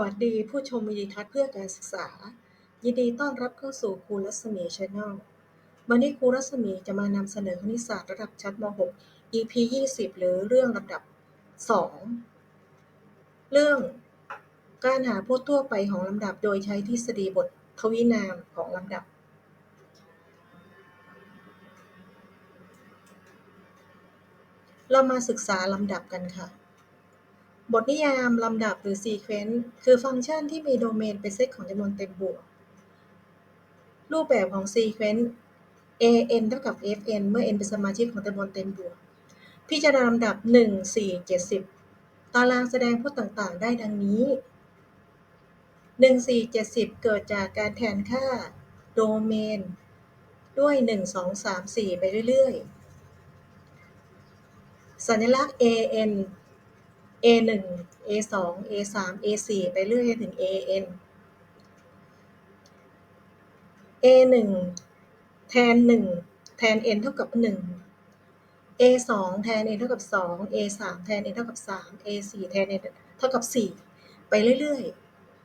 วัสดีผู้ชมวิดีทัศน์เพื่อการศึกษา ยินดีต้อนรับเข้าสู่ครูรัศมีช n แนลวันนี้ครูรัศมีจะมานำเสนอคณิตศาสตร์ระดับชั้นม .6 EP 20 หรือเรื่องลำดับ 2 เรื่องการหาพจน์ทั่วไปของลำดับโดยใช้ทฤษฎีบททวินามของลำดับ เรามาศึกษาลำดับกันค่ะ บทนิยาม ลำดับ หรือ sequence คือฟังก์ชันที่มีโดเมนเป็นเซตของจำนวนเต็มบวก รูปแบบของ sequence an เท่ากับ fn เมื่อ n เป็นสมาชิกของจำนวนเต็มบวก พิจารณาลำดับ 1 4 70 ตารางแสดงพจน์ต่างๆ ได้ดังนี้ 1 4 70 เกิดจากการแทนค่าโดเมน ด้วย 1 2 3 4 ไปเรื่อยๆ สัญลักษณ์ an A1 A2 A3 A4 ไปเรื่อยถึง AN A1 แทน 1 แทน n เท่ากับ 1 A2 แทน n เท่ากับ 2 A3 แทน n เท่ากับ 3 A4 แทน n เท่ากับ 4 ไปเรื่อย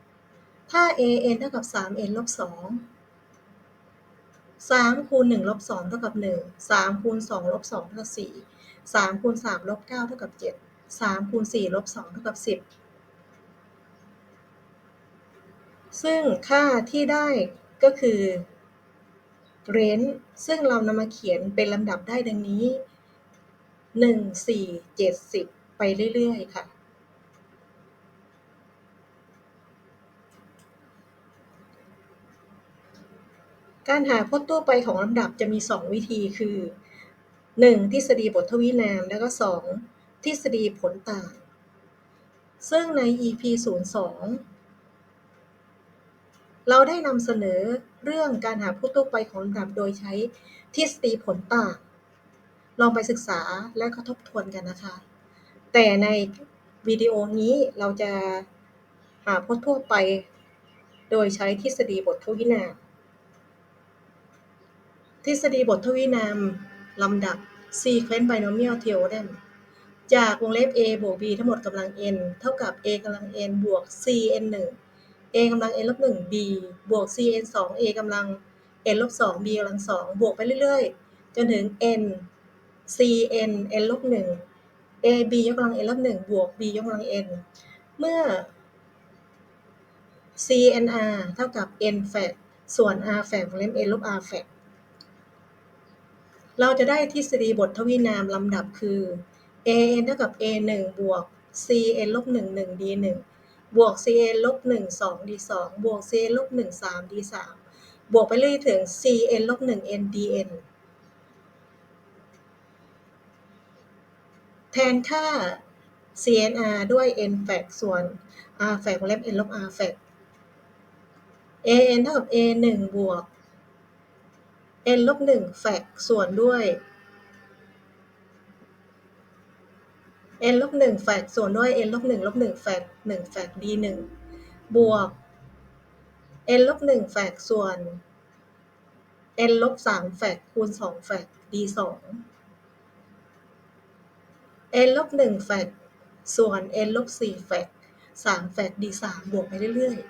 ๆ ถ้า AN เท่ากับ 3n ลบ 2 3คูณ1ลบ2เท่ากับ 1 3คูณ2ลบ2เท่ากับ 4 3คูณ3ลบ9เท่ากับ 7 3คูณ4ลบ2เท่ากับ10ซึ่งค่าที่ได้ก็คือเรนซึ่งเรานำมาเขียนเป็นลำดับได้ดังนี้ 1 4 7 10 ไปเรื่อย ๆ ค่ะ การหาพจน์ตัวไปของลำดับจะมี 2 วิธีคือ 1. ทฤษฎีบททวินาม แล้วก็ 2. ทฤษฎีผลต่าง ซึ่งใน EP 02 เราได้นำเสนอเรื่องการหาพจน์ตัวไปของลำดับโดยใช้ทฤษฎีผลต่าง ลองไปศึกษาและก็ทบทวนกันนะคะ แต่ในวิดีโอนี้เราจะหาพจน์ทั่วไป โดยใช้ทฤษฎีบททวินาม ทฤษฎีบททวินามลำดับ sequence binomial theorem จากวงเล็บ a บวก b ทั้งหมดกำลัง n เท่ากับ a กำลัง n บวก c n 1 a กำลัง n ลบ1 b บวก c n 2 a กำลัง n ลบ2 b กำลัง 2 บวกไปเรื่อยๆ จนถึง n c n n ลบ1 a b ยกกำลัง n ลบ1บวก b ยกกำลัง n เมื่อ cnr เท่ากับ n แฟกส่วน r แฟกวงเล็บ n ลบ r แฟกเราจะได้ทฤษฎีบททวินามลำดับคือ an เท่ากับ a 1บวก cn ลบ1 1 d 1บวก cn ลบ1 2 d 2บวก cn ลบ1 3 d 3บวกไปเรื่อยถึง cn ลบ1 n dn แทนค่า cnr ด้วย n แฟกส่วน r แฟกวงเล็บ n ลบ r แฟก an เท่ากับ a 1บวก n ลบ1แฟกส่วนด้วย n ลบหนึ่งแฟกส่วนด้วย n ลบหนึ่งลบหนึ่งแฟกหนึ่งแฟก d หนึ่งบวก n ลบหนึ่งแฟกส่วน n ลบสามแฟกคูณสองแฟก d สอง n ลบหนึ่งแฟกส่วน n ลบสี่แฟกสามแฟก d สามบวกไปเรื่อยๆ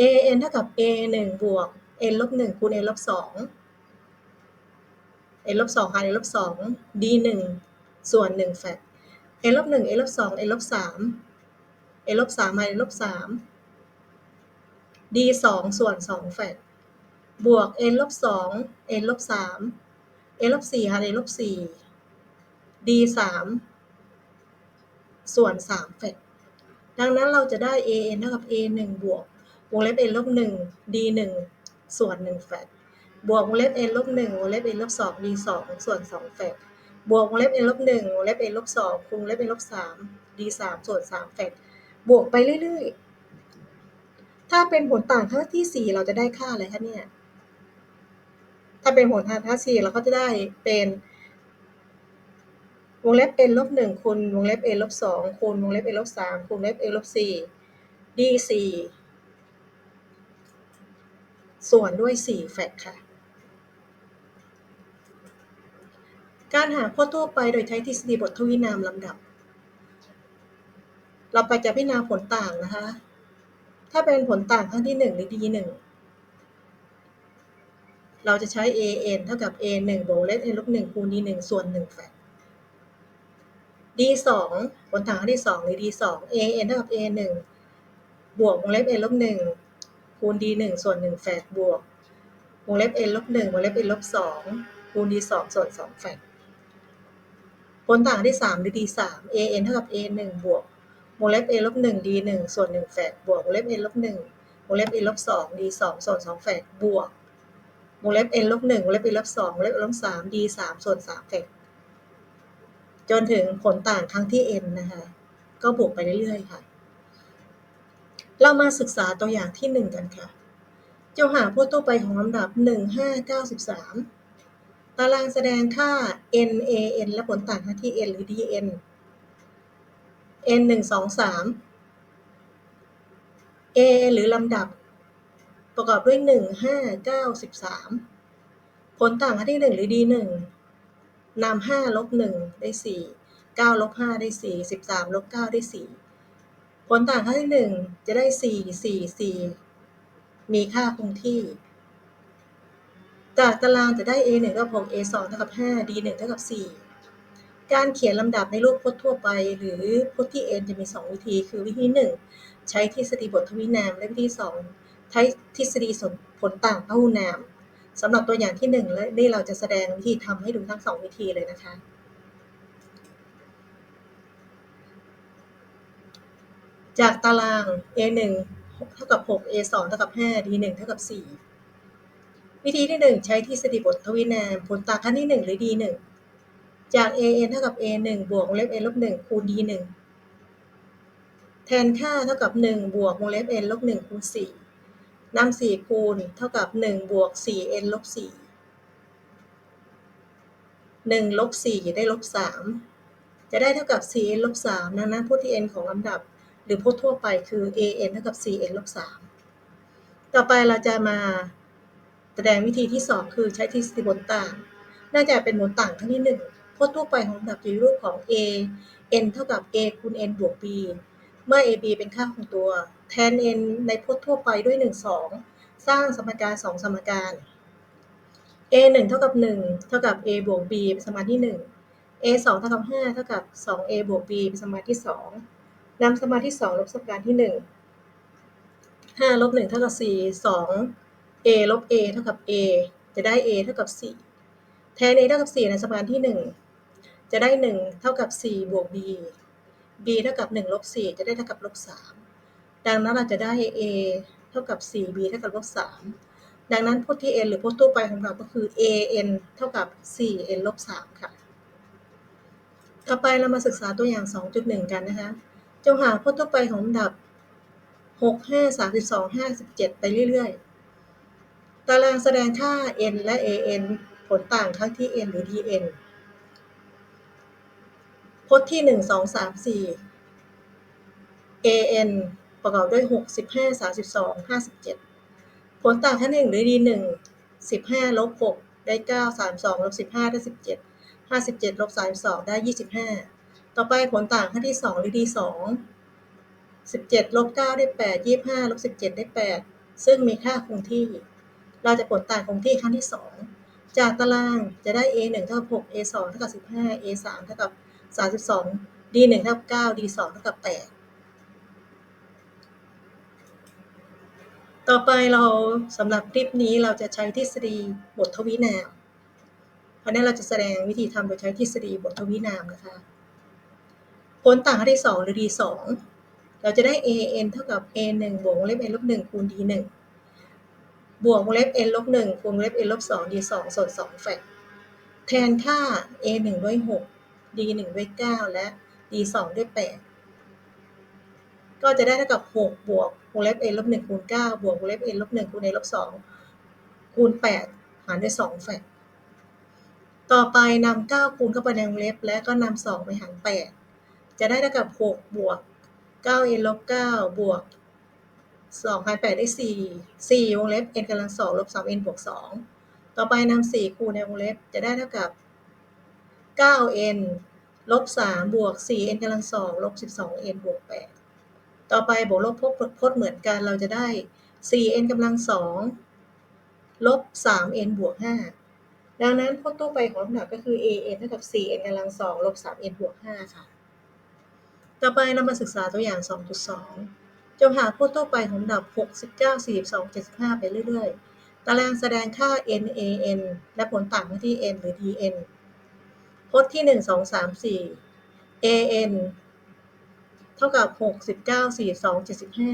a n เท่ากับ a หนึ่งบวก n ลบหนึ่งคูณ n ลบสอง n ลบสองหาร n ลบสอง d หนึ่งส่วนหนึ่งแฟก n ลบหนึ่ง n ลบสอง n ลบสาม n ลบสามหาร n ลบสาม d สองส่วนสองแฟก บวก n ลบสอง n ลบสาม n ลบสี่หาร n ลบสี่ d สามส่วนสามแฟก ดังนั้นเราจะได้ a n เท่ากับ a หนึ่งบวกวงเล็บ n ลบหนึ่ง d หนึ่งส่วนหนึ่งแฟก บวกวงเล็บ n ลบ1วงเล็บ n ลบ2 d 2ส่วน2แฟกบวกวงเล็บ n ลบ1วงเล็บ n ลบ2คูณวงเล็บ n ลบ3 d 3ส่วน3แฟกบวกไปเรื่อยๆ ถ้าเป็นผลต่างค่าที่4เราจะได้ค่าอะไรคะเนี่ย ถ้าเป็นผลทางค่า4เราก็จะได้เป็นวงเล็บ n ลบ1คูณวงเล็บ n ลบ2คูณวงเล็บ n ลบ3คูณวงเล็บ n ลบ4 d 4ส่วนด้วย4แฟกค่ะ การหาพจน์ทั่วไปโดยใช้ทฤษฎีบททวินามลำดับ เราไปจะพิจารณาผลต่างนะคะ ถ้าเป็นผลต่างครั้งที่1หรือ d 1เราจะใช้ a n เท่ากับ a 1บวกเลข n ลบ1คูณ d 1ส่วน1แฟก d 2ผลต่างครั้งที่ 2 หรือ d 2 a n เท่ากับ a 1บวกวงเล็บ n ลบ1คูณ d 1ส่วน1แฟกบวกวงเล็บ n ลบ1วงเล็บ n ลบ2คูณ d 2ส่วน2แฟก ผลต่างที่3หรือ d 3 a n เท่ากับ a 1บวกวงเล็บ a ลบ1 d 1ส่วน1แฟกบวกวงเล็บ n ลบ1วงเล็บ n ลบ2 d 2ส่วน2แฟกบวกวงเล็บ n ลบ1วงเล็บ n ลบ2วงเล็บ n ลบ3 d 3ส่วน3แฟกจนถึงผลต่างครั้งที่ n นะคะ ก็บวกไปเรื่อยๆค่ะ เรามาศึกษาตัวอย่างที่ 1 กันค่ะจะหาพวกตัวไปของลำดับ 1 5 9 13 ตารางแสดงค่า n a n และผลต่างครั้งที่ n หรือ dn n 1 2 3 a หรือลำดับ ประกอบด้วย 1 5 9 13 ผลต่างครั้งที่ 1 หรือ d 1นำ5ลบ1ได้ 4 9ลบ5ได้ 4 13ลบ9ได้ 4 ผลต่างครั้งที่ 1 จะได้ 4 4 4 มีค่าคงที่ จากตารางจะได้ a 1เท่ากับ6 a 2เท่ากับ5 d 1เท่ากับ4การเขียนลำดับในรูปพจน์ทั่วไป หรือพจน์ที่ n จะมี 2 วิธี คือวิธี 1 ใช้ทฤษฎีบททวินาม และวิธี 2 ใช้ทฤษฎีผลต่างพหุนามสำหรับตัวอย่างที่ 1 และนี่เราจะแสดงวิธีทำให้ดูทั้ง 2 วิธีเลยนะคะจากตาราง a 1เท่ากับ6 a 2เท่ากับ5 d 1เท่ากับ4 วิธีที่ 1 ใช้ทฤษฎีบททวินาม ผลต่างขั้นที่ 1 หรือ d 1 จาก a n เท่ากับ a 1 บวกวงเล็บ n ลบ1คูณ d 1 แทนค่าเท่ากับ 1 บวกวงเล็บ n ลบ1คูณ4นำ4คูณเท่ากับ 1 บวก 4n ลบ4 1ลบ4ได้ลบ3จะได้เท่ากับ 4n ลบ3ดังนั้นพจน์ที่ n ของลำดับ หรือพจน์ทั่วไปคือ an เท่ากับ 4n ลบ3ต่อไปเราจะมา แสดงวิธีที่ 2 คือใช้ทฤษฎีบทต่าง น่าจะเป็นผลต่างทั้งที่1พจน์ทั่วไปของลำดับจะมีรูปของ a n เท่ากับ a คูณ n บวก b เมื่อ ab เป็นค่าของตัว แทน n ในพจน์ทั่วไปด้วย 1 2 สร้างสมการ 2 สมการ a 1เท่ากับ 1 เท่ากับ a บวก b เป็นสมการที่ 1 a 2เท่ากับ 5 เท่ากับ 2a บวก b เป็นสมการที่ 2นำสมการที่ 2 ลบสมการที่ 1 5ลบ1เท่ากับ4 2 a ลบ a เท่ากับ a จะได้ a เท่ากับ 4 แทน a เท่ากับ 4 ในสมการที่ 1 จะได้ 1 เท่ากับ 4 บวก b b เท่ากับ1ลบ4จะได้เท่ากับลบ3ดังนั้นเราจะได้ a เท่ากับ 4b เท่ากับลบ3ดังนั้นพจน์ที่ n หรือพจน์ทั่วไปของเราก็คือ a n เท่ากับ 4n ลบ3ค่ะ ต่อไปเรามาศึกษาตัวอย่าง 2.1 กันนะคะ จงหาพจน์ทั่วไปของลำดับ 6 5 32 57 ไปเรื่อยๆ ตารางแสดงค่า n และ an ผลต่างทั้งที่ n หรือ dn พจน์ที่ 1 2 3 4 an ประกอบด้วย 65 32 57 ผลต่างขั้น1หรือ d 1 15ลบ6ได้ 9 32ลบ15 ได้ 17 57ลบ32 ได้ 25 ต่อไปผลต่างขั้นที่ 2 หรือ d 2 17ลบ9ได้ 8 25ลบ17 ได้ 8 ซึ่งมีค่าคงที่ เราจะผลต่างคงที่ขั้นที่ 2 จากตารางจะได้ a 1เท่ากับ6 a 2เท่ากับ15 a 3เท่ากับ32 d 1เท่ากับ9 d 2เท่ากับ8ต่อไปเราสำหรับคลิปนี้เราจะใช้ทฤษฎีบททวินามเพราะนั้นเราจะแสดงวิธีทำโดยใช้ทฤษฎีบททวินามนะคะผลต่างขั้นที่ 2 หรือ d 2เราจะได้ a n เท่ากับ a 1บวกวงเล็บ n ลบ1คูณ d 1 บวกวงเล็บ n ลบ1คูณวงเล็บ n ลบ2 d 2ส่วน2แฟกแทนค่า a 1ด้วย6 d 1ด้วย9และ d 2ด้วย8ก็จะได้เท่ากับ6บวกวงเล็บ n ลบ1คูณ9บวกวงเล็บ n ลบ1คูณ n ลบ2คูณ8หารด้วย2แฟกต่อไปนำ9คูณเข้าไปในวงเล็บ และก็นำ2ไปหาร8จะได้เท่ากับ6บวก9 n ลบ9บวก 2หาร8ได้4 4วงเล็บ n กำลัง2ลบ3 n บวก2ต่อไปนำ4คูณในวงเล็บจะได้เท่ากับ 9n ลบ3บวก 4n กำลัง2ลบ 12n บวกต่อไปบวกลบพจน์พจน์เหมือนกันเราจะได้ 4n กำลังสองลบ 3n บวก5ดังนั้นพจน์ตัวไปของลำดับก็คือ an เท่ากับ 4n กำลังสองลบ 3n บวก5ค่ะ ต่อไปเรามาศึกษาตัวอย่าง 2.2 จงหาพจน์ตัวไปของลำดับ 69 42 75 ไปเรื่อยๆ ตารางแสดงค่า n a n และผลต่างที่ n หรือ dn พจน์ที่ 1 2 3 4 an เท่ากับ 69 42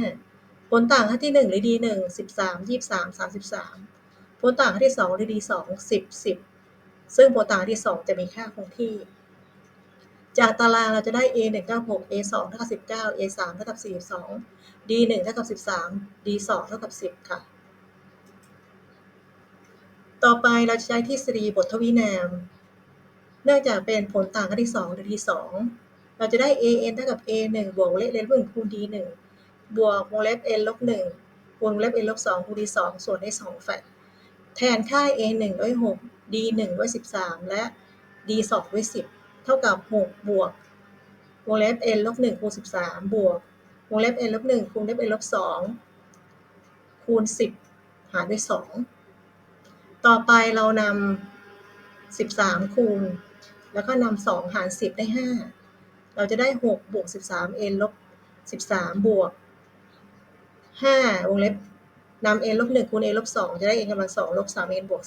75 ผลต่างค่าที่ 1 หรือ d1 13 23 33 ผลต่างค่าที่ 2 หรือ d2 10 10 ซึ่งผลต่างที่ 2 จะมีค่าคงที่จากตารางเราจะได้ a 1 9 6 a 2เท่ากับ19 a 3เท่ากับ42 d 1เท่ากับ 13 d 2เท่ากับ 10 ค่ะ ต่อไปเราจะใช้ทฤษฎีบททวินาม เนื่องจากเป็นผลต่างค่าที่2หรือ d 2เราจะได้ a n เท่ากับ a 1บวกวงเล็บ n ลบ1คูณ d 1บวกวงเล็บ n ลบ1วงเล็บ n ลบ2คูณ d 2ส่วนได้2แฟกแทนค่า a 1ด้วย6 d 1ด้วย13 และ d 2ด้วย10 เท่ากับ 6 บวกวงเล็บ n ลบ1คูณ13 บวก วงเล็บ n ลบ1คูณเล็บ n ลบ2คูณ10หารด้วย2ต่อไปเรานำ13คูณ แล้วก็นำ2หาร10ได้5เราจะได้6บวก13 n ลบ13บวก5วงเล็บนำ n ลบ1คูณ n ลบ2จะได้ n กำลัง2ลบ3 n บวก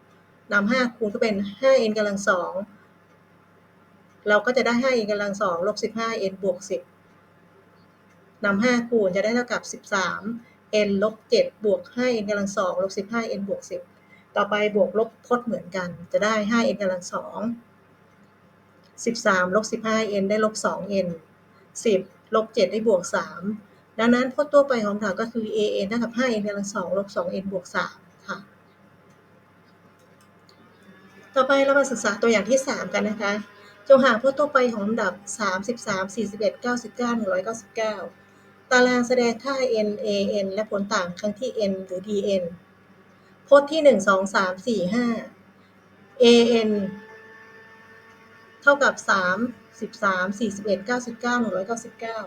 2นำ5คูณก็เป็น 5n กำลัง2เราก็จะได้ 5n กำลัง2ลบ 15n บวก10 นำ5คูณจะได้เท่ากับ 13n ลบ7บวก 5n กำลัง2ลบ 15n บวก10 ต่อไปบวกลบพจน์เหมือนกัน จะได้ 5n กำลัง2 13 ลบ 15n ได้ลบ 2n 10 ลบ7ได้บวก 3 ดังนั้นพจน์ตัวไปของเราก็คือ an เท่ากับ 5n กำลัง2ลบ 2n บวก3ค่ะ ต่อไปเรามาศึกษาตัวอย่างที่ 3 กันนะคะจงหาพจน์ตัวไปของลำดับ 33 41 99 199 ตารางแสดงค่า n a n และผลต่างครั้งที่ n หรือ dn พจน์ที่ 1 2 3 4 5 an เท่ากับ 3 13 41 99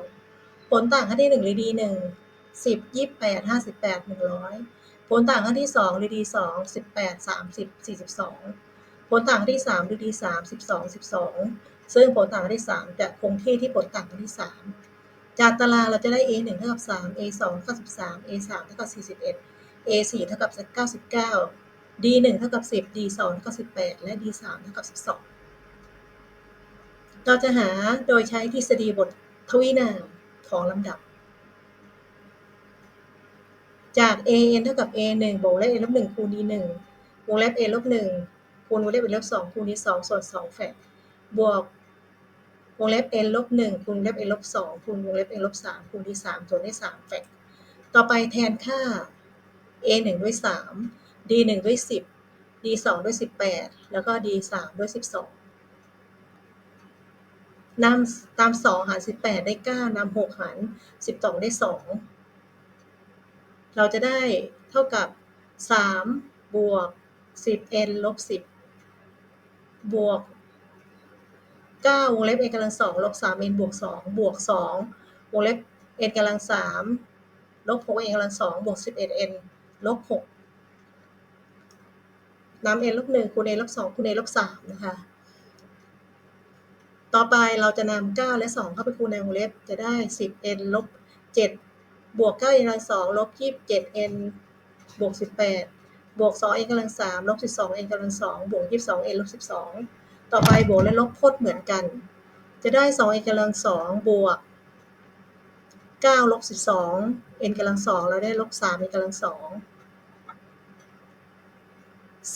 199 ผลต่างค่าที่ 1 หรือ d1 10 28 58 100 ผลต่างค่าที่ 2 หรือ d2 18 30 42 ผลต่างค่าที่ 3 หรือ d3 12 12 ซึ่งผลต่างค่าที่ 3 จะคงที่ที่ผลต่างค่าที่ 3 จากตารางเราจะได้ a1 เท่ากับ3 a2 เท่ากับ13 a3 เท่ากับ41 a4 เท่ากับ99 d1 เท่ากับ10 d2 เท่ากับ18 และ d3 เท่ากับ12 เราจะหาโดยใช้ทฤษฎีบททวินามของลำดับ จาก an เท่ากับ a 1บวกเลข n ลบ1คูณ d 1วงเล็บ n ลบ1คูณวงเล็บ n ลบ2คูณ d 2ส่วน2แฟกบวก วงเล็บ n ลบหนึ่งคูณวงเล็บ n ลบสองคูณวงเล็บ n ลบสามคูณที่สามส่วนด้สามแฟกต่อไปแทนค่า a หนึ่งด้วยสาม d หนึ่งด้วยสิบ d สองด้วยสิบแปดแล้วก็ดีสามด้วยสิบสองนำตามสองหารสิบแปดได้เก้านำหกหารสิบสองได้สองเราจะได้เท่ากับสามบวกสิบ n ลบสิบบวก 9วงเล็บ n กำลัง2ลบ 3n บวก2บวก2วงเล็บ n กำลัง3ลบ 6n กำลัง2บวก 11n ลบ6นำ n ลบ1คูณ n ลบ2คูณ n ลบ3นะคะ ต่อไปเราจะนำ9และ 2 เข้าไปคูณในวงเล็บจะได้ 10n ลบ7บวก 9n กำลัง2ลบ 27n บวก18บวก 2n กำลัง3ลบ 12n กำลัง2บวก 22n ลบ12 ต่อไปบวกและลบพจน์เหมือนกัน จะได้ 2n กำลัง2บวก9ลบ12 n กำลัง2แล้วได้ลบ 3n กำลัง2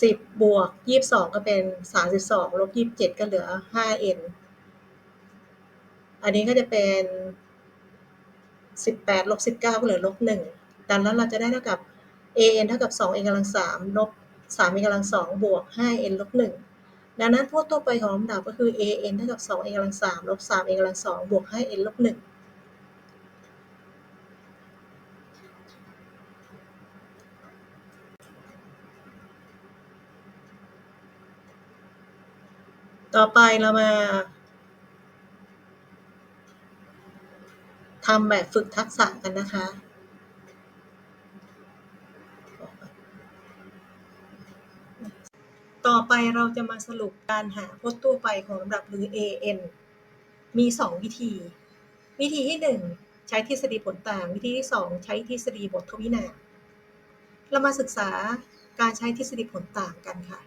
10 บวก 22 ก็เป็น 32ลบ27 ก็เหลือ 5n อันนี้ก็จะเป็น 18ลบ19 ก็เหลือลบ1ดังนั้นเราจะได้เท่ากับ an เท่ากับ 2n กำลัง3ลบ 3n กำลัง2บวก 5n ลบ1 ดังนั้นพวกตัวไปของลำดับก็คือ an เท่ากับ 2n กำลัง3ลบ 3n กำลัง2บวก 5n ลบ1ต่อไปเรามาทำแบบฝึกทักษะกันนะคะ ต่อ ไปเราจะมาสรุปการหาพจน์ทั่วไปของลำดับหรือ AN มี 2 วิธี วิธีที่ 1 ใช้ทฤษฎีผลต่าง วิธีที่ 2 ใช้ทฤษฎีบททวินาเรามาศึกษาการใช้ทฤษฎีผลต่างกันค่ะ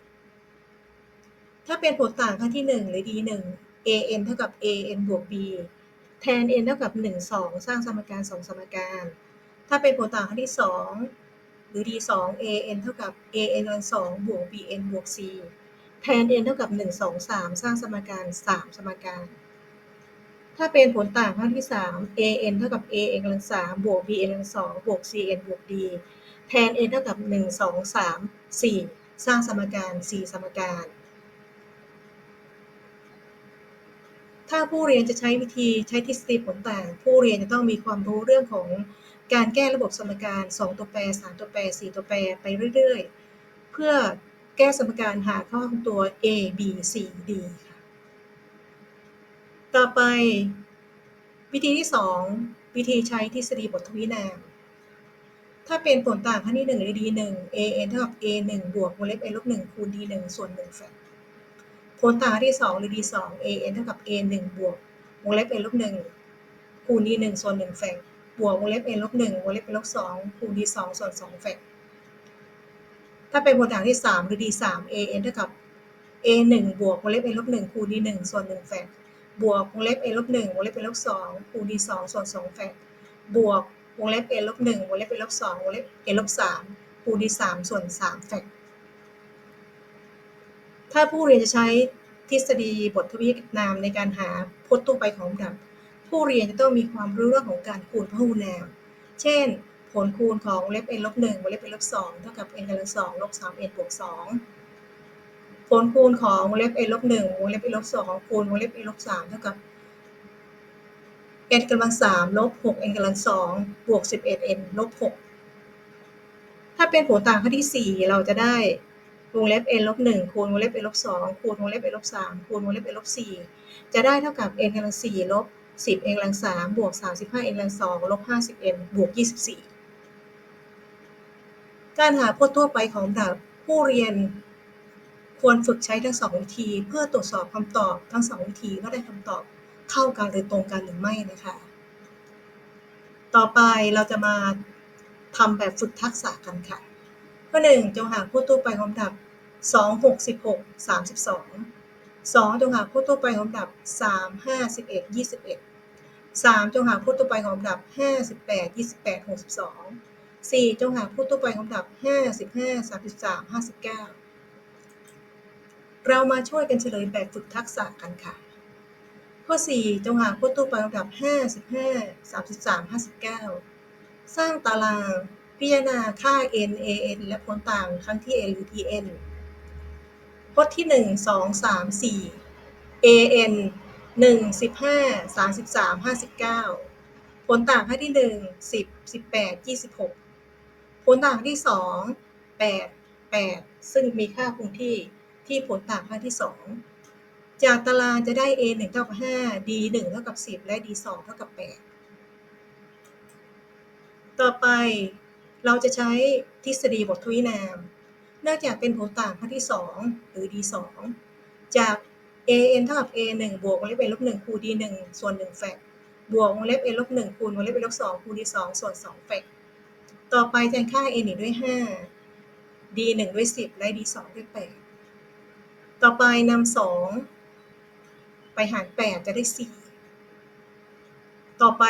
ถ้าเป็นผลต่างขั้นที่ 1 หรือ D1 AN เท่ากับ AN บวก B แทน n เท่ากับ 1 2 สร้างสมการ 2 สมการ ถ้าเป็นผลต่างขั้นที่ 2 หรือ d2 an เท่ากับ an กำลัง2บวก bn บวก c แทน n เท่ากับ 1 2 3 สร้างสมการ 3 สมการ ถ้าเป็นผลต่างขั้นที่ 3 an เท่ากับ an กำลัง3บวก bn กำลัง2บวก cn บวก d แทน n เท่ากับ 1 2 3 4 สร้างสมการ 4 สมการ ถ้าผู้เรียนจะใช้วิธีใช้ทฤษฎีผลต่าง ผู้เรียนจะต้องมีความรู้เรื่องของ การแก้ระบบสมการ 2 ตัวแปร 3 ตัวแปร 4 ตัวแปรไปเรื่อยๆ เพื่อแก้สมการหาข้อของตัว a b c d ค่ะต่อไป วิธีที่ 2 วิธีใช้ทฤษฎีบททวินาม ถ้าเป็นผลต่างขั้นที่1หรือ d1 an เท่ากับ a1 บวกวงเล็บ a ลบ1คูณ d1 ส่วน1แฟกผลต่างที่ 2 หรือ d2 an เท่ากับ a1 บวกวงเล็บ a ลบ1คูณ d1 ส่วน1แฟก บวกวงเล็บ n ลบ1วงเล็บ n ลบ2คูณ d 2ส่วน2แฟกถ้าเป็นผลต่างที่3หรือ d 3 an เท่ากับ a 1บวกวงเล็บ n ลบ1คูณ d 1ส่วน1แฟกบวกวงเล็บ n ลบ1วงเล็บ n ลบ2คูณ d 2ส่วน2แฟกบวกวงเล็บ n ลบ1วงเล็บ n ลบ2วงเล็บ n ลบ3คูณ d 3ส่วน3แฟกถ้าผู้เรียนจะใช้ทฤษฎีบททวีนามในการหาพจน์ตัวไปของลำดับ ผู้เรียนจะต้องมีความรู้เรื่องของการคูณพหูนาม เช่น ผลคูณของเล็บ n ลบ1วงเล็บ n ลบ2เท่ากับ n กำลัง2ลบ3 n บวก2ผลคูณของวงเล็บ n ลบ1วงเล็บ n ลบ2คูณวงเล็บ n ลบ3เท่ากับ n กำลัง3ลบ6 n กำลัง2บวก11 n ลบ6ถ้าเป็นผลต่างข้อที่4เราจะได้วงเล็บ n ลบ1คูณวงเล็บ n ลบ2คูณวงเล็บ n ลบ3คูณวงเล็บ n ลบ4จะได้เท่ากับ n กำลัง4ลบ 10 n กำลัง3บวก 35 n กำลัง2ลบ50 n บวก 24 การหาพจน์ทั่วไปของดับผู้เรียน ควรฝึกใช้ทั้งสองวิธี เพื่อตรวจสอบคำตอบทั้งสองวิธีว่าได้คำตอบเท่ากันหรือตรงกันหรือไม่นะคะ ต่อไปเราจะมาทำแบบฝึกทักษะกันค่ะ ข้อหนึ่งจงหาพจน์ทั่วไปของดับ 2 6 16 32 2 จงหาพจน์ทั่วไปของดับ 3 5 11 21 3 จงหาพจน์ทั่วไปของลำดับ 58 28 62 4 จงหาพจน์ทั่วไปของลำดับ 55 33 59 เรามาช่วยกันเฉลยแบบฝึกทักษะกันค่ะ ข้อ 4 จงหาพจน์ทั่วไปของลำดับ 55 33 59 สร้างตาราง พิจารณาค่า n an และผลต่างครั้งที่ n หรือ tn พจน์ที่หนึ่งสองสามสี่ an หนึ่งสิบห้าสามสิบสามห้าสิบเก้าผลต่างค่าที่หนึ่งสิบสิบแปดยี่สิบหกผลต่างที่สองแปดแปดซึ่งมีค่าคงที่ที่ผลต่างค่าที่สองจากตารางจะได้ a หนึ่งเท่ากับห้า d หนึ่งเท่ากับสิบและ d สองเท่ากับแปดต่อไปเราจะใช้ทฤษฎีบททวีนาม เนื่องจากเป็นผลต่างขั้นที่ 2 หรือ d2 จาก an เท่ากับ a 1บวกวงเล็บ a ลบ1คูณ d 1ส่วน1แฟกบวกวงเล็บ a ลบ1คูณวงเล็บ a ลบ2คูณ d 2ส่วน2แฟกต่อไปแทนค่า a 1ด้วย 5 d 1ด้วย 10 และ d 2ด้วย 8 ต่อไปนำ2ไปหาร 8 จะได้ 4 ต่อไป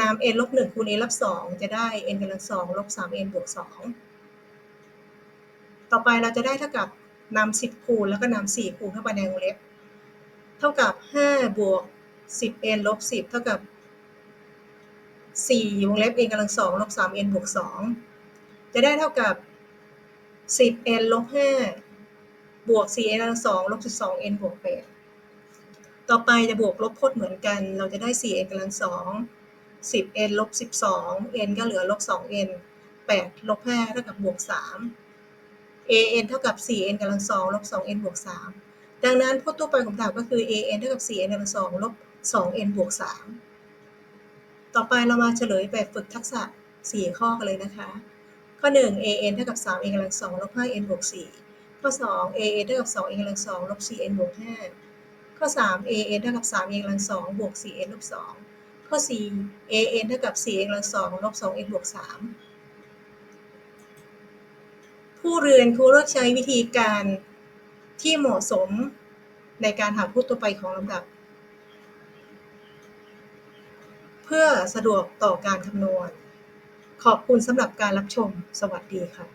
นาม n ลบ1คูณ n ลบ2จะได้ n กำลัง2ลบ3 n บวก 2 ต่อไปเราจะได้เท่ากับ นำสิบคูณแล้วก็นำสี่คูณเข้าไปในวงเล็บ เท่ากับห้าบวกสิบเอ็นลบสิบเท่ากับสี่วงเล็บเอ็นกำลังสองลบสามเอ็นบวกสองจะได้เท่ากับสิบเอ็นลบห้าบวกสี่เอ็นกำลังสองลบสิบสองเอ็นบวกแปดต่อไปจะบวกลบพจน์เหมือนกัน เราจะได้สี่เอ็นกำลังสองสิบเอ็นลบสิบสองเอ็นก็เหลือลบสองเอ็นแปดลบห้าเท่ากับบวกสาม an เท่ากับ 4n กำลัง2ลบ 2n บวก 3 ดังนั้นพจน์ตัวไปของดาบก็คือ an เท่ากับ 4n กำลัง2ลบ 2n บวก 3 ต่อไปเรามาเฉลยแบบฝึกทักษะ 4 ข้อกันเลยนะคะ ข้อ 1 an เท่ากับ 3n กำลัง2ลบ 5n บวก 4 ข้อ 2 an เท่ากับ 2n กำลัง2ลบ 4n บวก 5 ข้อ 3 an เท่ากับ 3n กำลัง2บวก 4n ลบ 2 ข้อ 4 an เท่ากับ 4n กำลัง2ลบ 2n บวก 3 ผู้เรียนควรเลือกใช้วิธีการที่เหมาะสมในการหาผู้ตัวไปของลำดับ เพื่อสะดวกต่อการคำนวณ ขอบคุณสำหรับการรับชม สวัสดีค่ะ